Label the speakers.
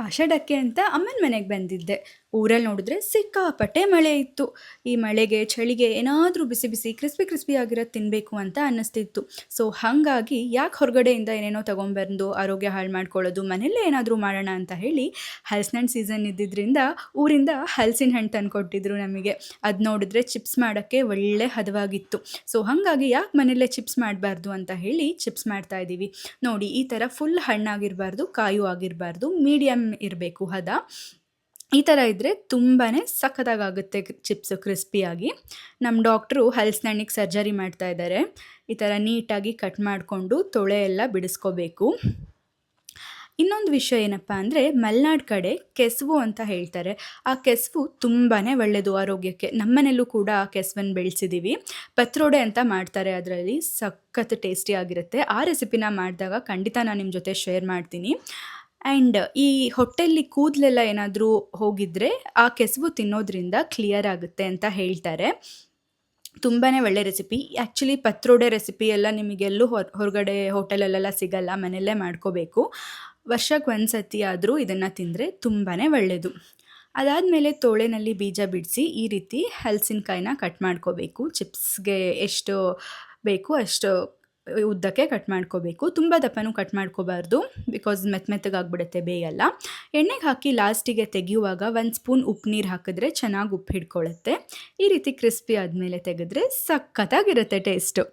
Speaker 1: ಆಷಾಢಕ್ಕೆ ಅಂತ ಅಮ್ಮನ ಮನೆಗೆ ಬಂದಿದ್ದೆ. ಊರಲ್ಲಿ ನೋಡಿದ್ರೆ ಸಿಕ್ಕಾಪಟ್ಟೆ ಮಳೆ ಇತ್ತು. ಈ ಮಳೆಗೆ, ಚಳಿಗೆ ಏನಾದರೂ ಬಿಸಿ ಬಿಸಿ, ಕ್ರಿಸ್ಪಿ ಕ್ರಿಸ್ಪಿ ಆಗಿರೋದು ತಿನ್ನಬೇಕು ಅಂತ ಅನ್ನಿಸ್ತಿತ್ತು. ಸೊ ಹಾಗಾಗಿ ಯಾಕೆ ಹೊರಗಡೆಯಿಂದ ಏನೇನೋ ತೊಗೊಂಬಂದು ಆರೋಗ್ಯ ಹಾಳು ಮಾಡ್ಕೊಳ್ಳೋದು, ಮನೆಯಲ್ಲೇ ಏನಾದರೂ ಮಾಡೋಣ ಅಂತ ಹೇಳಿ ಹಲಸಿನ ಹಣ್ಣು ಸೀಸನ್ ಇದ್ದಿದ್ದರಿಂದ ಊರಿಂದ ಹಲಸಿನ ಹಣ್ಣು ತಂದುಕೊಟ್ಟಿದ್ರು ನಮಗೆ. ಅದು ನೋಡಿದ್ರೆ ಚಿಪ್ಸ್ ಮಾಡೋಕ್ಕೆ ಒಳ್ಳೆ ಹದವಾಗಿತ್ತು. ಸೊ ಹಾಗಾಗಿ ಯಾಕೆ ಮನೆಯಲ್ಲೇ ಚಿಪ್ಸ್ ಮಾಡಬಾರ್ದು ಅಂತ ಹೇಳಿ ಚಿಪ್ಸ್ ಮಾಡ್ತಾ ಇದ್ದೀವಿ. ನೋಡಿ, ಈ ಥರ ಫುಲ್ ಹಣ್ಣಾಗಿರಬಾರ್ದು, ಕಾಯು ಆಗಿರಬಾರ್ದು ಮೀಡಿಯಮ್ ಇರಬೇಕು ಹದ. ಈ ಥರ ಇದ್ದರೆ ತುಂಬಾ ಸಖತ್ತಾಗುತ್ತೆ ಚಿಪ್ಸು ಕ್ರಿಸ್ಪಿಯಾಗಿ. ನಮ್ಮ ಡಾಕ್ಟ್ರು ಹಲ್ಸ್ನಣ್ಣಿಗೆ ಸರ್ಜರಿ ಮಾಡ್ತಾ ಇದ್ದಾರೆ ಈ ಥರ ನೀಟಾಗಿ ಕಟ್ ಮಾಡಿಕೊಂಡು ತೊಳೆ ಎಲ್ಲ ಬಿಡಿಸ್ಕೋಬೇಕು. ಇನ್ನೊಂದು ವಿಷಯ ಏನಪ್ಪ ಅಂದರೆ ಮಲೆನಾಡು ಕಡೆ ಕೆಸುವು ಅಂತ ಹೇಳ್ತಾರೆ. ಆ ಕೆಸುವು ತುಂಬಾ ಒಳ್ಳೆಯದು ಆರೋಗ್ಯಕ್ಕೆ. ನಮ್ಮನೆಯಲ್ಲೂ ಕೂಡ ಆ ಕೆಸುವನ್ನು ಬೆಳೆಸಿದ್ದೀವಿ ಪತ್ರೊಡೆ ಅಂತ ಮಾಡ್ತಾರೆ ಅದರಲ್ಲಿ. ಸಖತ್ ಟೇಸ್ಟಿ ಆಗಿರುತ್ತೆ. ಆ ರೆಸಿಪಿನ ಮಾಡಿದಾಗ ಖಂಡಿತ ನಾನು ನಿಮ್ಮ ಜೊತೆ ಶೇರ್ ಮಾಡ್ತೀನಿ. ಆ್ಯಂಡ್ ಈ ಹೊಟ್ಟೆಲಿ ಕೂದಲೆಲ್ಲ ಏನಾದರೂ ಹೋಗಿದ್ರೆ ಆ ಕೆಸುವು ತಿನ್ನೋದ್ರಿಂದ ಕ್ಲಿಯರ್ ಆಗುತ್ತೆ ಅಂತ ಹೇಳ್ತಾರೆ. ತುಂಬಾ ಒಳ್ಳೆ ರೆಸಿಪಿ ಆ್ಯಕ್ಚುಲಿ ಪತ್ರೊಡೆ ರೆಸಿಪಿ ಎಲ್ಲ ನಿಮಗೆಲ್ಲೂ ಹೊರ, ಹೊರಗಡೆ ಹೋಟೆಲಲ್ಲೆಲ್ಲ ಸಿಗಲ್ಲ, ಮನೆಯಲ್ಲೇ ಮಾಡ್ಕೋಬೇಕು. ವರ್ಷಕ್ಕೆ ಒಂದು ಸತಿ ಆದರೂ ಇದನ್ನು ತಿಂದರೆ ತುಂಬಾ ಒಳ್ಳೆಯದು ಅದಾದಮೇಲೆ ತೋಳೆನಲ್ಲಿ ಬೀಜ ಬಿಡಿಸಿ ಈ ರೀತಿ ಹಲಸಿನಕಾಯಿನ ಕಟ್ ಮಾಡ್ಕೋಬೇಕು. ಚಿಪ್ಸ್ಗೆ ಎಷ್ಟು ಬೇಕು ಅಷ್ಟು ಉದ್ದಕ್ಕೆ ಕಟ್ ಮಾಡ್ಕೋಬೇಕು. ತುಂಬ ದಪ್ಪನೂ ಕಟ್ ಮಾಡ್ಕೋಬಾರ್ದು ಬಿಕಾಸ್ ಮೆತ್ತ ಮೆತ್ತಗಾಗ್ಬಿಡುತ್ತೆ ಬೇಯಲ್ಲ ಎಣ್ಣೆಗೆ ಹಾಕಿ ಲಾಸ್ಟಿಗೆ ತೆಗೆಯುವಾಗ ಒಂದು ಸ್ಪೂನ್ ಉಪ್ಪು ನೀರು ಹಾಕಿದ್ರೆ ಚೆನ್ನಾಗಿ ಉಪ್ಪು ಹಿಡ್ಕೊಳ್ಳುತ್ತೆ ಈ ರೀತಿ ಕ್ರಿಸ್ಪಿ ಆದಮೇಲೆ ತೆಗೆದ್ರೆ ಸಖತ್ತಾಗಿರುತ್ತೆ ಟೇಸ್ಟು